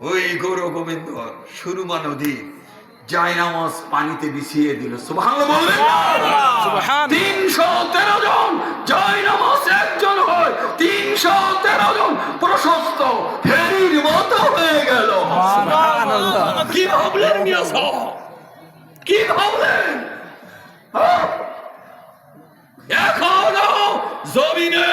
ওই গৌর গোবিন্দ সুরমা নদী জায়নামাজ পানিতে বিছিয়ে দিল। সুবহানাল্লাহ তিনশো তেরো জন জয়নামাজ একজন হয় তিনশো তেরো জন প্রশস্ত ফেরির মতো হয়ে গেল। কি ভাবলেন কি ভাবলেন? হ্যাঁ? এখনও জমিনে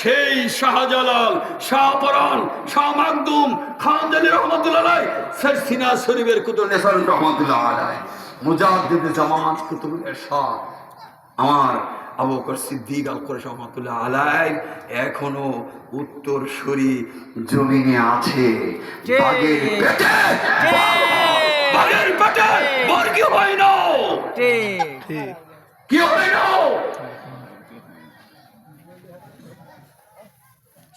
সেই শাহজালাল শাহপরান শাহ মাকদুম খানজানি রহমতুল্লাহ শেখ সিনা শরীফের কুতুব নেসার রহমতুল্লাহ মুজাদ্দিদ জামাত কুতুবুল ইরশাদ আমার আবু বকর সিদ্দিক আল কোরেশ রহমতুল্লাহ আলাই এখনও উত্তর সরি জমিনে আছে। বাগের পেটে! বাগের পেটে! বর্গীয় হয় না। ঠিক কি হবে না?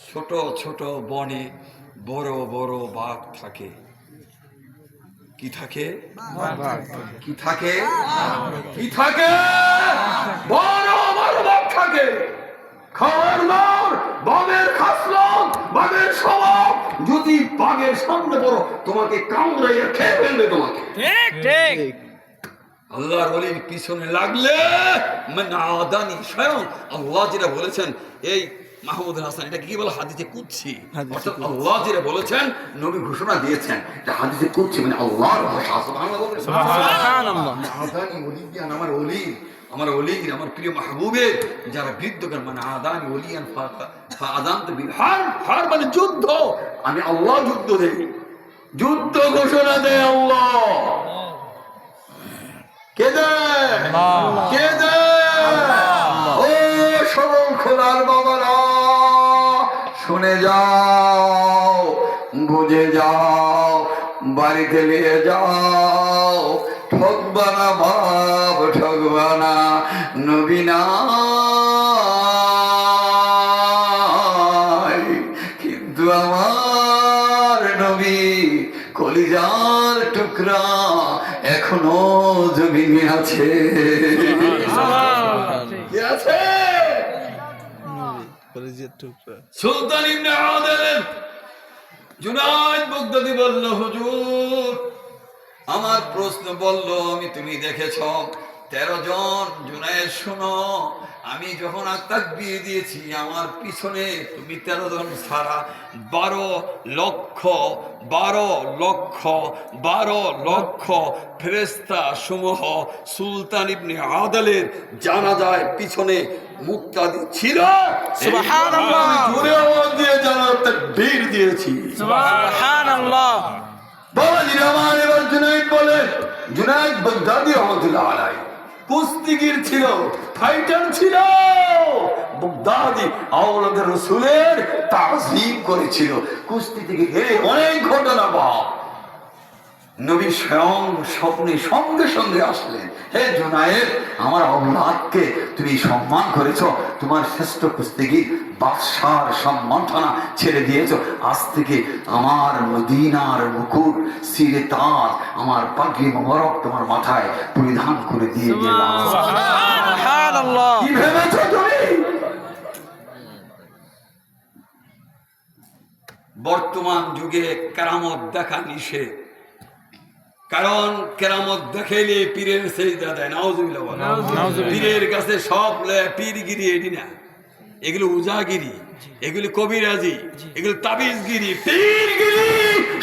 ছোট ছোট বনে বড় বড় বাঘ থাকে। কি থাকে? কি থাকে? কি থাকে? বড় বড় বাঘ থাকে। খাওয়ার মার বাঘের খাসলত বাঘের স্বভাব। যদি বাঘের সামনে পড়ো তোমাকে কামড়াইয়া খেয়ে ফেলবে তোমাকে। ঠিক ঠিক। আল্লাহর অলির পিছনে লাগলে মানে আদানি স্বয়ং আল্লাহ যেটা বলেছেন এই মাহমুদ হাসান এটা কি বলে হাদিসে কুচ্ছি অর্থাৎ আল্লাহ যেটা বলেছেন নবী ঘোষণা দিয়েছেন এটা হাদিসে কুচ্ছি মানে আল্লাহর ভাষা সুবহানাল্লাহ আদানি আমার অলি আমার আমার প্রিয় মাহবুবের যারা বৃদ্ধকার মানে আদানি আদান তো হার মানে যুদ্ধ। আমি আল্লাহ যুদ্ধ দেই। যুদ্ধ ঘোষণা দেয় আল্লাহ। কে দেয়? কে বাড়িতে নিয়ে যাও। ঠকবা না বাপ ঠকবা না নবীনা কিন্তু আমার নবী কলিজার টুকরা এখনও জমিনে আছে। আছে? সুলতান ইবনে আদেল জুনাইদ বগদাদি বলল, হুজুর, আমার প্রশ্ন বলল, আমি তুমি দেখেছ, তেরো জন জুনাইদ শোনো, আমি যখন আত্মাক বিয়ে দিয়েছি, আমার পিছনে তুমি তেরো জন ছাড়া বারো লক্ষ বারো লক্ষ বারো লক্ষ ফেরেস্তা সমূহ সুলতান ইবনে আদালের জানা যায় পিছনে মুক্তাদি ছিল। দিয়ে বীর দিয়েছি। এবার জুনাইদ বলে জুনাইদ বগদাদি রহমতুল্লাহ আলাই কুস্তিগির ছিল ফাইটার ছিল। বগদাদি আওলাদের রসুলের তাজিম করেছিল। কুস্তি থেকে হেরে অনেক ঘটনা বাপ। নবী স্বয়ং স্বপ্নে সঙ্গে সঙ্গে আসলেন। হে জুনায়েদ আমার অবলাদকে তুমি সম্মান করেছ তোমার শ্রেষ্ঠ কুস্তিগির বাদশার সম্মাননা ছেড়ে দিয়েছ। আজ থেকে আমার মদিনার মুকুট সিরে তাজ আমার পাগড়ি মোবারক তোমার মাথায় পরিধান করে দিয়ে গেলাম। কি ভেবেছ তুমি? বর্তমান যুগে কেরামত দেখা নিষেধ। কারণ কেরামত দেখাইলে পীরের সেই দেয় নাউজুবিল্লাহ বলে। নাউজুবিল্লাহ। পীরের কাছে সব পীরগিরি এটি না। এগুলো উজাগিরি এগুলো কবিরাজি এগুলো তাবিজগিরি পীরগিরি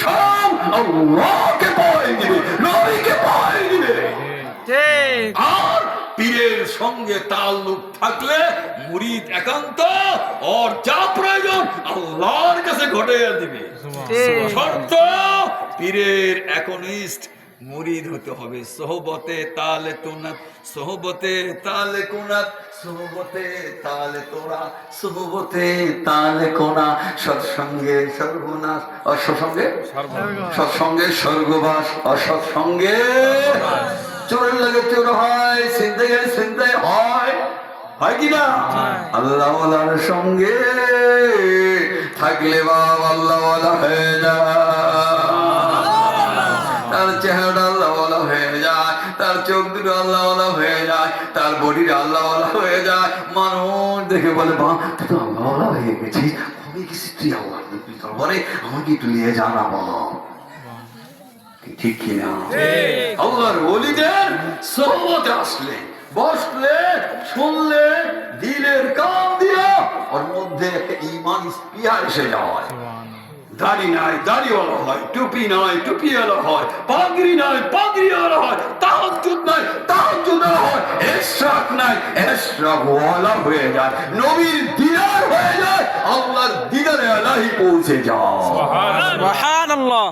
সব আল্লাহকে পাই দিবে নবীকে পাই দিবে। ঠিক। আর পীরের সঙ্গে তাল্লুক থাকলে মুরিদ একান্ত ওর যা প্রয়োজন আল্লাহর কাছে ঘটে দিবে। শর্ত পীরের একনিষ্ঠ মুরিদ হতে হবে। সোহবতে তালে তোনাত সোহবতে তালে কোনাত সোহবতে তালে তোরা সোহবতে তালে কোনা। সৎসঙ্গে সর্বনাশ অসৎসঙ্গে সৎসঙ্গে স্বর্গবাস অসৎসঙ্গে চোরের লাগে চোর হয় চিন্তা গেলে চিন্তায় হয়। হয় কি না? আল্লাহ সঙ্গে থাকলে বাব আল্লাহ হয়ে যায়। তার চেহারা আল্লাহ হয়ে যায় তার চোখ দুটো আল্লাহ হয়ে যায় তার বডির আল্লাহ হয়ে যায়। মানুষ দেখে বলে বা তুই তো আল্লাহ হয়ে গেছিস। হবে কিছু তুই আল্লাহ? বলে আমাকে তুই নিয়ে জানা বাবা ঠিক কিনা আল্লাহর ওলিদের সোহবতে আসলে বসলে শুনলে দিলের কাম দিয়া ওর মধ্যে একটা ইমান স্পিয়া এসে যায়। দাড়ি নাই দাড়িওয়ালা হয় টুপি নাই টুপিওয়ালা হয় পাগড়ি নাই পাগড়িওয়ালা হয় তাহাজ্জুদ নাই তাহাজ্জুদওয়ালা হয় এশরাক নাই এশরাকওয়ালা হয়ে যায় নবীর দিদার হয়ে যায় আল্লাহর দিদারে আলাহি পৌঁছে যায়। সুবহানাল্লাহ।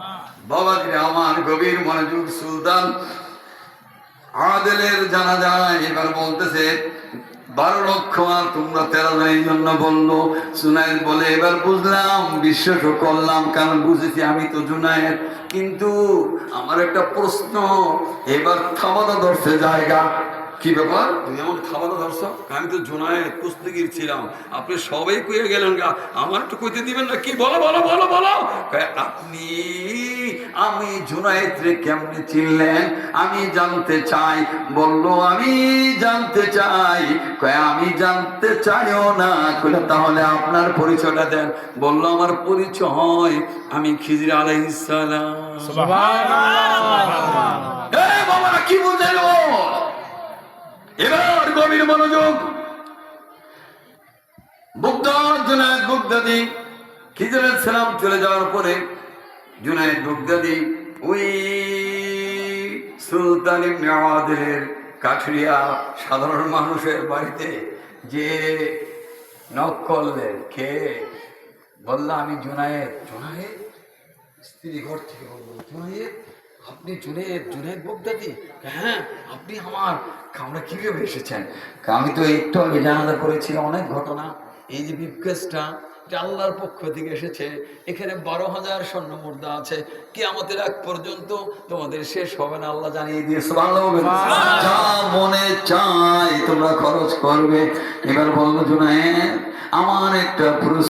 বাবা আমার গভীর মনোযোগ সুলতান আদেলের জানা যায় এবার বলতেছে, বারো লক্ষ আর তোমরা তেরো এই জন্য বলল। সুনায়ের বলে, এবার বুঝলাম, বিশ্বাসও করলাম, কারণ বুঝেছি আমি তো জুনায়ের কিন্তু আমার একটা প্রশ্ন, এবার থামাদা ধরছে জায়গা। কি ব্যাপার? তুমি এমন খাবারও ধরছো? আমি তো জোনায় কুস্তিগির ছিলাম। আপনি সবাই কইয়া গেলেন গা। আমার একটু কইতে দিবেন না। কি বলো বলো বলো বলো? আপনি আমি জোনায়েত রে কেমনে চিনলেন? আমি জানতে চাই। বলল আমি জানতে চাই। কয় আমি জানতে চাইও না। কইলে তাহলে আপনার পরিচয়টা দেন। বলল আমার পরিচয় আমি খিজির আলাইহিস সালাম। এ বাবা কি বুঝলেন ও এবার গভীর মনোযোগ। সালাম চলে যাওয়ার পরে ওই সুলতান কাঠুরিয়া সাধারণ মানুষের বাড়িতে যে নক করলেন কে? বললাম আমি জুনায়েদ। জুনায়েদ? স্ত্রী ঘর থেকে বলল জুনায়েদ? আপনি জুনেদ জুনেদ বগদাদি হ্যাঁ আপনি আমার আমরা কীভাবে এসেছেন? আমি তো একটু আগে জানাজা করেছি অনেক ঘটনা। এই যে বিপকেসটা এটা আল্লাহর পক্ষ থেকে এসেছে। এখানে বারো হাজার স্বর্ণ মুদ্রা আছে। কি আমাদের এক পর্যন্ত তোমাদের শেষ হবে না আল্লাহ জানিয়ে হবে যা মনে চাই তোমরা খরচ করবে। এবার বলল জুনায়েদ আমার একটা প্রশ্ন